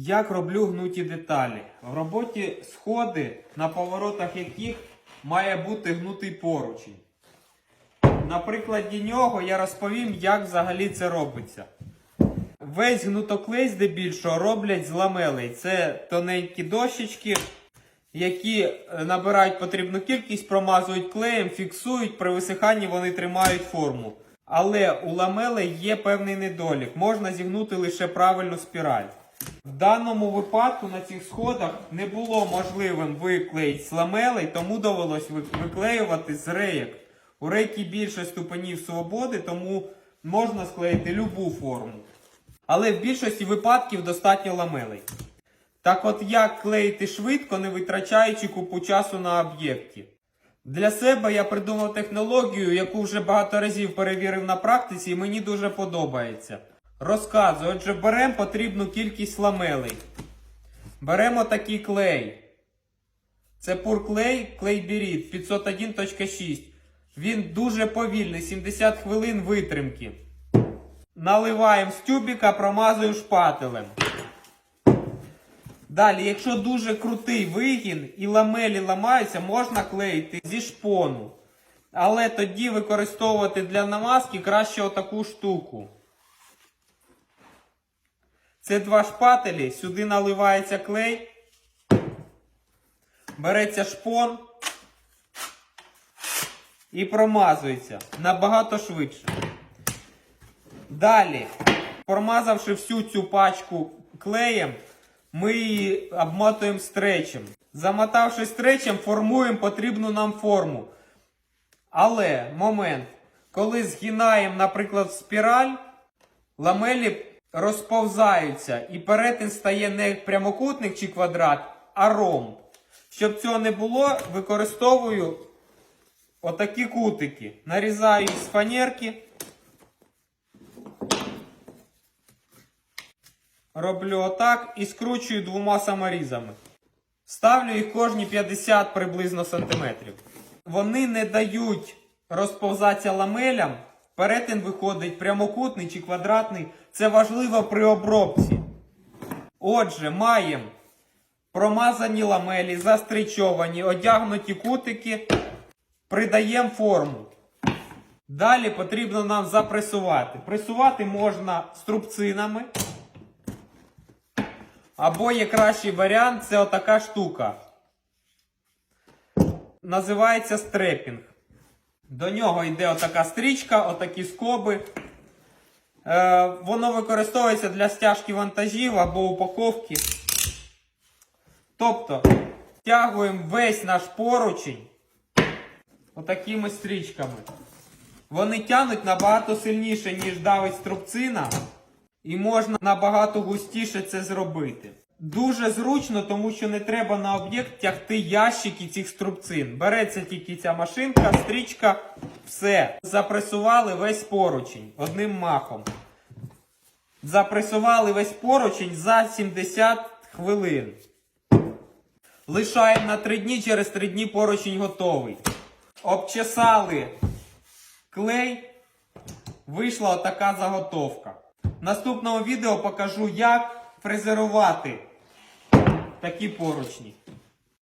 Як роблю гнуті деталі? В роботі сходи, на поворотах яких має бути гнутий поручень. На прикладі нього я розповім, як взагалі це робиться. Весь гнутоклей здебільшого роблять з ламелей. Це тоненькі дощечки, які е, набирають потрібну кількість, промазують клеєм, фіксують, при висиханні вони тримають форму. Але у ламелей є певний недолік. Можна зігнути лише правильну спіраль. В даному випадку на цих сходах не було можливим виклеїти з ламелей, тому довелось виклеювати з рейок. У рейки більше ступенів свободи, тому можна склеїти любу форму. Але в більшості випадків достатньо ламелей. Так от як клеїти швидко, не витрачаючи купу часу на об'єкті? Для себе я придумав технологію, яку вже багато разів перевірив на практиці, і мені дуже подобається. Розказую, отже, беремо потрібну кількість ламелей. Беремо такий клей. Це пурклей, клей біріт 501.6. Він дуже повільний, 70 хвилин витримки. Наливаємо з тюбіка, промазуємо шпателем. Далі, якщо дуже крутий вигін і ламелі ламаються, можна клеїти зі шпону. Але тоді використовувати для намазки краще отаку штуку. Це два шпателі, сюди наливається клей, береться шпон і промазується набагато швидше. Далі, промазавши всю цю пачку клеєм, ми її обмотуємо стречем. Замотавши стречем, формуємо потрібну нам форму. Але момент, коли згинаємо, наприклад, спіраль, ламелі розповзаються і перетин стає не прямокутник чи квадрат, а ромб. Щоб цього не було, використовую отакі кутики. Нарізаю з фанерки. Роблю отак і скручую двома саморізами. Ставлю їх кожні 50 приблизно сантиметрів. Вони не дають розповзатися ламелям. Перетин виходить прямокутний чи квадратний. Це важливо при обробці. Отже, маємо промазані ламелі, застрічовані, одягнуті кутики. Придаємо форму. Далі потрібно нам запресувати. Пресувати можна струбцинами. Або є кращий варіант, це отака штука. Називається стрепінг. До нього йде отака стрічка, отакі скоби. Е, воно використовується для стяжки вантажів або упаковки. Тобто, стягуємо весь наш поручень отакими стрічками. Вони тянуть набагато сильніше, ніж давить струбцина. І можна набагато густіше це зробити. Дуже зручно, тому що не треба на об'єкт тягти ящики цих струбцин. Береться тільки ця машинка, стрічка, все. Запресували весь поручень одним махом. Запресували весь поручень за 70 хвилин. Лишаємо на 3 дні, через 3 дні поручень готовий. Обчесали клей, вийшла отака заготовка. В наступному відео покажу, як фрезерувати такі поручні.